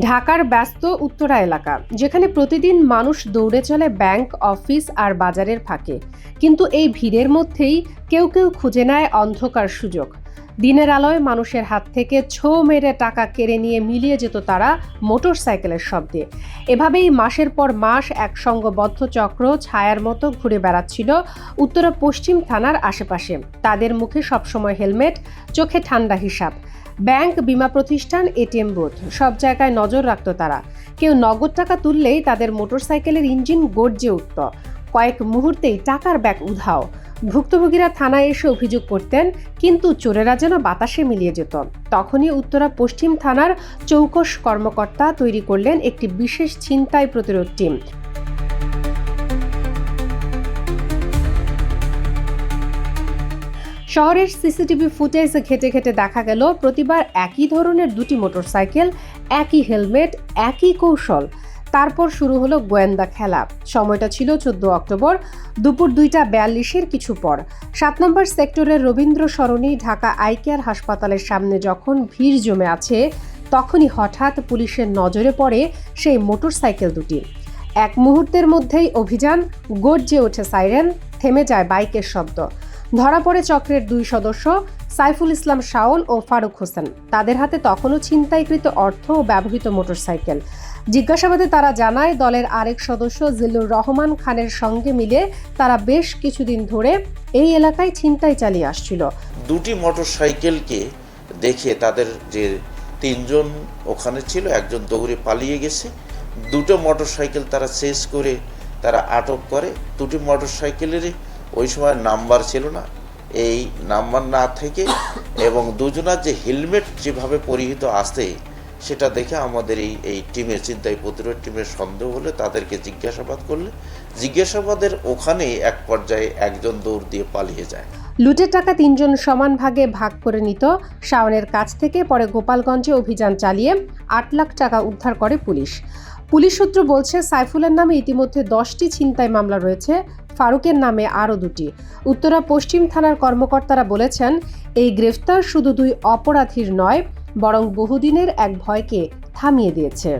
ঢাকার ব্যস্ত উত্তরা এলাকা, যেখানে প্রতিদিন মানুষ দৌড়ে চলে ব্যাংক, অফিস আর বাজারের ফাঁকে। কিন্তু এই ভিড়ের মধ্যেই কেউ কেউ খুঁজে নেয় অন্ধকার সুযোগ। দিনের আলোয় মানুষের হাত থেকে ছো মেরে টাকা কেড়ে নিয়ে মিলিয়ে যেত তারা মোটর সাইকেলের শব্দে। এভাবেই মাসের পর মাস এক সঙ্গবদ্ধ চক্র ছায়ার মতো ঘুরে বেড়াচ্ছিল উত্তরা পশ্চিম থানার আশেপাশে। তাদের মুখে সবসময় হেলমেট, চোখে ঠান্ডা হিসাব। ব্যাংক, বিমা প্রতিষ্ঠান, এটিএম বুথ সব জায়গায় নজর রাখত তারা। কেউ নগদ টাকা তুললেই তাদের মোটরসাইকেলের ইঞ্জিন গর্জে উঠত। কয়েক মুহূর্তেই টাকার ব্যাগ উধাও। ভুক্তভোগীরা থানায় এসে অভিযোগ করতেন, কিন্তু চোরেরা যেন বাতাসে মিলিয়ে যেত। তখনই উত্তরা পশ্চিম থানার চৌকস কর্মকর্তা তৈরি করলেন একটি বিশেষ ছিনতাই প্রতিরোধ টিম। শহরের সিসিটিভি ফুটেজ ঘেটে ঘেটে দেখা গেল, প্রতিবার একই ধরনের দুটি মোটরসাইকেল, একই হেলমেট, একই কৌশল। তারপর শুরু হলো গোয়েন্দা খেলা। সময়টা ছিল চোদ্দ অক্টোবর, দুপুর দুইটা বিয়াল্লিশের কিছু পর। সাত নম্বর সেক্টরের রবীন্দ্র সরণি ঢাকা আই কেয়ার হাসপাতালের সামনে যখন ভিড় জমে আছে, তখনই হঠাৎ পুলিশের নজরে পড়ে সেই মোটরসাইকেল দুটি। এক মুহূর্তের মধ্যেই অভিযান গর্জে ওঠে সাইরেন, থেমে যায় বাইকের শব্দ। ধরা পড়ে চক্রের দুই সদস্য, সাইফুল ইসলাম শাওল ও ফারুক হোসেন। তাদের হাতে তখনও ছিনতাইকৃত অর্থ ও ব্যবহৃত মোটরসাইকেল। জিজ্ঞাসাবাদে তারা জানায়, দলের আরেক সদস্য জিল্লুর রহমান খানের সঙ্গে মিলে তারা বেশ কিছুদিন ধরে এই এলাকায় ছিনতাই চালিয়ে আসছিল। দুটি মোটরসাইকেলকে দেখে তাদের যে তিনজন ওখানে ছিল, একজন দৌড়ে পালিয়ে গেছে। দুটো মোটর সাইকেল তারা শেষ করে তারা আটক করে। দুটি মোটর সাইকেলেরই ওই সময় নাম্বার ছিল না। এই নাম্বার না থেকে এবং দুজনার যে হেলমেট যেভাবে পরিহিত আসে সেটা দেখে আমাদের এই এই টিমের চিন্তায় প্রতিরোধ টিমের সন্দেহ হলে তাদেরকে জিজ্ঞাসাবাদ করলে। জিজ্ঞাসাবাদের ওখানেই এক পর্যায়ে একজন দৌড় দিয়ে পালিয়ে যায়। লুটের টাকা তিনজন সমান ভাগে ভাগ করে নিত। শাওনের কাছ থেকে পরে গোপালগঞ্জে অভিযান চালিয়ে আট লাখ টাকা উদ্ধার করে পুলিশ। পুলিশ সূত্র বলছে, সাইফুলের নামে ইতিমধ্যে দশটি ছিনতাই মামলা রয়েছে। ফারুকের নামে আরও দুটি। উত্তরা পশ্চিম থানার কর্মকর্তারা বলেছেন, এই গ্রেফতার শুধু দুই অপরাধীর নয়, বরং বহুদিনের এক ভয়কে থামিয়ে দিয়েছে।